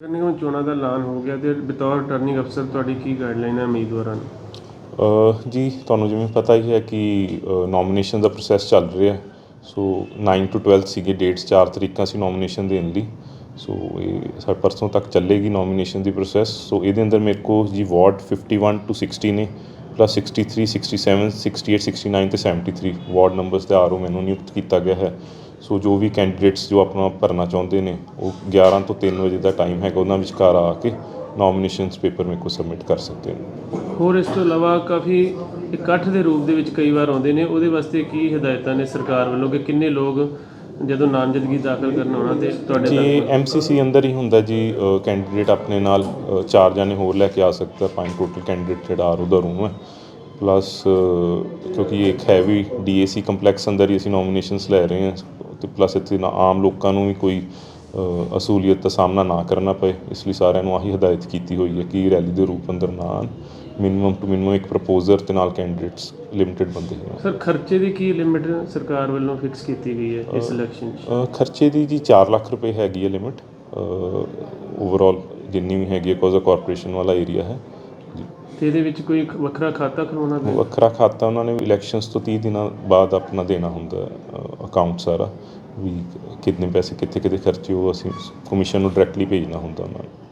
ਨਗਰ ਨਿਗਮ ਚੋਣਾਂ ਦਾ ਐਲਾਨ ਹੋ ਗਿਆ ਤੇ ਬਤੌਰ ਰਿਟਰਨਿੰਗ ਅਫਸਰ ਤੁਹਾਡੀ ਕੀ ਗਾਈਡਲਾਈਨ ਹੈ ਉਮੀਦਵਾਰਾਂ ਨੂੰ? ਅਹ ਜੀ, ਤੁਹਾਨੂੰ ਜਿਵੇਂ ਪਤਾ ਹੀ ਹੈ ਕਿ ਨੋਮੀਨੇਸ਼ਨ ਦਾ ਪ੍ਰੋਸੈਸ ਚੱਲ ਰਿਹਾ ਸੋ 9 ਟੂ 12 ਸੀਗੇ ਡੇਟਸ 4 ਤਰੀਕਾਂ ਸੀ ਨੋਮੀਨੇਸ਼ਨ ਦੇਣ ਲਈ ਸੋ ਇਹ ਸਾ ਪਰਸੋਂ ਤੱਕ ਚੱਲੇਗੀ ਨੋਮੀਨੇਸ਼ਨ ਦੀ ਪ੍ਰੋਸੈਸ ਸੋ ਇਹਦੇ ਅੰਦਰ ਮੇਰੇ ਕੋਲ ਜੀ ਵਾਰਡ 51 ਟੂ 60 ਨੇ ਪਲੱਸ 63 67 68 69 ਤੇ 73 ਵਾਰਡ ਨੰਬਰਸ ਦੇ ਆਰਓ ਮੈਨੂੰ ਨਿਯੁਕਤ ਕੀਤਾ ਗਿਆ ਹੈ। ਸੋ ਜੋ ਵੀ ਕੈਂਡੀਡੇਟਸ ਜੋ ਆਪਣਾ ਭਰਨਾ ਚਾਹੁੰਦੇ ਨੇ ਉਹ 11 ਤੋਂ 3 ਵਜੇ ਦਾ ਟਾਈਮ ਹੈਗਾ ਉਹਨਾਂ ਵਿਚਕਾਰ ਆ ਕੇ ਨੋਮੀਨੇਸ਼ਨਸ ਪੇਪਰ ਮੇਰੇ ਕੋਲ ਸਬਮਿਟ ਕਰ ਸਕਦੇ ਨੇ। ਹੋਰ ਇਸ ਤੋਂ ਇਲਾਵਾ ਕਾਫੀ ਇਕੱਠ ਦੇ ਰੂਪ ਦੇ ਵਿੱਚ ਕਈ ਵਾਰ ਆਉਂਦੇ ਨੇ ਉਹਦੇ ਵਾਸਤੇ ਕੀ ਹਦਾਇਤਾਂ ਨੇ ਸਰਕਾਰ ਵੱਲੋਂ ਕਿ ਕਿੰਨੇ ਲੋਕ ਜਦੋਂ ਨਾਮਜ਼ਦਗੀ ਦਾਖਲ ਕਰਨ ਆਉਣਾ ਤੇ ਤੁਹਾਡੇ ਜੀ ਐਮਸੀਸੀ ਅੰਦਰ ਹੀ ਹੁੰਦਾ ਜੀ ਕੈਂਡੀਡੇਟ ਆਪਣੇ ਨਾਲ ਚਾਰ ਜਾਣੇ ਹੋਰ ਲੈ ਕੇ ਆ ਸਕਦਾ ਪੰਜ ਟੋਟਲ ਕੈਂਡੀਡੇਟ ਜਿਹੜਾ ਆਰ ਉਹਦਾ ਰੂਮ ਹੈ। ਪਲੱਸ ਕਿਉਂਕਿ ਇਹ ਇੱਕ ਹੈਵੀ ਡੀਏਸੀ ਕੰਪਲੈਕਸ ਅੰਦਰ ਹੀ ਅਸੀਂ ਨੋਮੀਨੇਸ਼ਨਸ ਲੈ ਰਹੇ ਹਾਂ। ਤੇ ਪਲੱਸ ਇੱਥੇ ਨਾ ਆਮ ਲੋਕਾਂ ਨੂੰ ਵੀ ਕੋਈ ਅਸੂਲੀਅਤ ਦਾ ਸਾਹਮਣਾ ਨਾ ਕਰਨਾ ਪਏ। ਇਸ ਲਈ ਸਾਰਿਆਂ ਨੂੰ ਆਹੀ ਹਦਾਇਤ ਕੀਤੀ ਹੋਈ ਹੈ ਕਿ ਰੈਲੀ ਦੇ ਰੂਪ ਅੰਦਰ ਨਾ ਆਉਣ। ਮਿਨੀਮਮ ਟੂ ਮਿਨੀਮਮ ਇੱਕ ਪ੍ਰਪੋਜ਼ਰ ਤੇ ਨਾਲ ਕੈਂਡੀਡੇਟਸ ਲਿਮਿਟਡ ਬੰਦੇ ਹੋਣ। ਸਰ ਖਰਚੇ ਦੀ ਕੀ ਲਿਮਿਟ ਸਰਕਾਰ ਵੱਲੋਂ ਫਿਕਸ ਕੀਤੀ ਗਈ ਹੈ ਇਸ ਇਲੈਕਸ਼ਨ 'ਚ? ਖਰਚੇ ਦੀ ਜੀ 4 ਲੱਖ ਰੁਪਏ ਹੈਗੀ ਹੈ ਲਿਮਿਟ ਓਵਰਆਲ ਜਿੰਨੀ ਵੀ ਹੈਗੀ ਹੈ ਕੋਜ਼ ਕਾਰਪੋਰੇਸ਼ਨ ਵਾਲਾ ਏਰੀਆ ਹੈ। ਤੇ ਇਹਦੇ ਵਿੱਚ ਕੋਈ ਇੱਕ ਵੱਖਰਾ ਖਾਤਾ ਖੁਲਵਾਉਣਾ ਪਏ ਵੱਖਰਾ ਖਾਤਾ ਉਹਨਾਂ ਨੇ ਇਲੈਕਸ਼ਨਸ ਤੋਂ 30 ਦਿਨਾਂ ਬਾਅਦ ਆਪਣਾ ਦੇਣਾ ਹੁੰਦਾ ਅਕਾਊਂਟ ਸਾਰਾ, ਵੀ ਕਿੰਨੇ ਪੈਸੇ ਕਿੱਥੇ ਕਿਤੇ ਖਰਚੇ ਉਹ ਅਸੀਂ ਕਮਿਸ਼ਨ ਨੂੰ ਡਾਇਰੈਕਟਲੀ ਭੇਜਣਾ ਹੁੰਦਾ ਉਹਨਾਂ ਨੂੰ।